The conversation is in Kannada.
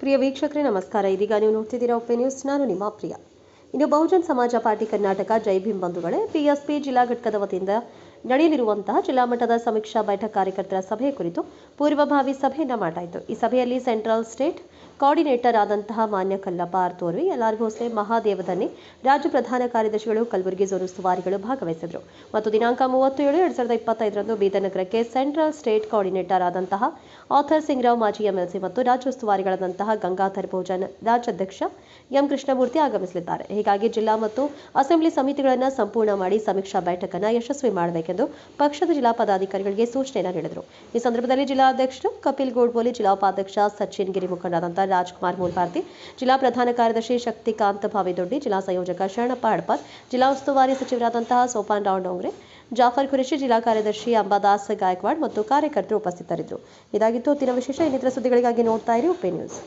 ಪ್ರಿಯ ವೀಕ್ಷಕರೇ, ನಮಸ್ಕಾರ. ಇದೀಗ ನೀವು ನೋಡ್ತಿದ್ದೀರಾ ಒಪ್ಪೆ ನ್ಯೂಸ್. ನಾನು ನಿಮ್ಮ ಪ್ರಿಯ. ಇನ್ನು ಬಹುಜನ್ ಸಮಾಜ ಪಾರ್ಟಿ ಕರ್ನಾಟಕ, ಜೈ ಭೀಮ್ ಬಂಧುಗಳೇ ಪಿಎಸ್ಪಿ ಜಿಲ್ಲಾ ಘಟಕದ ವತಿಯಿಂದ ನಡೆಯಲಿರುವಂತಹ ಜಿಲ್ಲಾ ಮಟ್ಟದ ಸಮೀಕ್ಷಾ ಬೈಠಕ್ ಕಾರ್ಯಕರ್ತರ ಸಭೆ ಕುರಿತು ಪೂರ್ವಭಾವಿ ಸಭೆಯನ್ನು ಮಾಡಾಯಿತು ಈ ಸಭೆಯಲ್ಲಿ ಸೆಂಟ್ರಲ್, ಸ್ಟೇಟ್ ಕೋಆರ್ಡಿನೇಟರ್ ಆದಂತಹ ಮಾನ್ಯ ಕಲ್ಲಪ್ಪ ಆರ್ತೋರ್ವಿ ಎಲ್ಆರ್ ಭೋಸ್ಲೆ ಮಹಾದೇವದನ್ನಿ ರಾಜ್ಯ ಪ್ರಧಾನ ಕಾರ್ಯದರ್ಶಿಗಳು, ಕಲಬುರಗಿ ಝೋನ್ ಉಸ್ತುವಾರಿಗಳು ಭಾಗವಹಿಸಿದರು. ಮತ್ತು ದಿನಾಂಕ ಮೂವತ್ತು ಏಳು ಎರಡ್ ಸಾವಿರದ ಇಪ್ಪತ್ತೈದರಂದು ಬೀದರ್ ನಗರಕ್ಕೆ ಸೆಂಟ್ರಲ್ ಸ್ಟೇಟ್ ಕೋಆರ್ಡಿನೇಟರ್ ಆದಂತಹ ಆಥರ್ ಸಿಂಗ್ರಾವ್ ಮಾಜಿ ಎಂಎಲ್ಸಿ ಮತ್ತು ರಾಜ್ಯ ಉಸ್ತುವಾರಿಗಳಾದಂತಹ ಗಂಗಾಧರ್ ಭೋಜನ್ ರಾಜ್ಯಾಧ್ಯಕ್ಷ ಎಂ ಕೃಷ್ಣಮೂರ್ತಿ ಆಗಮಿಸಲಿದ್ದಾರೆ. ಹೀಗಾಗಿ ಜಿಲ್ಲಾ ಮತ್ತು ಅಸೆಂಬ್ಲಿ ಸಮಿತಿಗಳನ್ನು ಸಂಪೂರ್ಣ ಮಾಡಿ ಸಮೀಕ್ಷಾ ಬೈಠಕನ್ನು ಯಶಸ್ವಿ ಮಾಡಬೇಕೆಂದು ಪಕ್ಷದ ಜಿಲ್ಲಾ ಪದಾಧಿಕಾರಿಗಳಿಗೆ ಸೂಚನೆಯನ್ನು ನೀಡಿದರು. ಈ ಸಂದರ್ಭದಲ್ಲಿ ಜಿಲ್ಲಾಧ್ಯಕ್ಷರು ಕಪಿಲ್ ಗೋಡ್ಬೋಲಿ, ಜಿಲ್ಲಾ ಉಪಾಧ್ಯಕ್ಷ ಸಚಿನ್ ಗಿರಿ ಮುಖಂಡರಾದಂತಹ ರಾಜ್ಕುಮಾರ್ ಮೂಲ್ಪಾರ್ತಿ ಜಿಲ್ಲಾ ಪ್ರಧಾನ ಕಾರ್ಯದರ್ಶಿ ಶಕ್ತಿಕಾಂತ್ ಭಾವಿದೊಡ್ಡಿ, ಜಿಲ್ಲಾ ಸಂಯೋಜಕ ಶರಣಪ್ಪ ಅಡ್ಪತ್ ಜಿಲ್ಲಾ ಉಸ್ತುವಾರಿ ಸಚಿವರಾದಂತಹ ಸೋಪಾನ್ ರಾವ್ ಡೋಂಗ್ರೆ, ಜಾಫರ್ ಖುರೇಶಿ ಜಿಲ್ಲಾ ಕಾರ್ಯದರ್ಶಿ ಅಂಬಾದಾಸ್ ಗಾಯಕ್ವಾಡ್ ಮತ್ತು ಕಾರ್ಯಕರ್ತರು ಉಪಸ್ಥಿತರಿದ್ದರು. ಇದಾಗಿತ್ತು ಹೊತ್ತಿನ ವಿಶೇಷ, ಇನ್ನಿತರ ಸುದ್ದಿಗಳಿಗಾಗಿ ನೋಡ್ತಾ ಇರಿ ಉಪೆ ನ್ಯೂಸ್.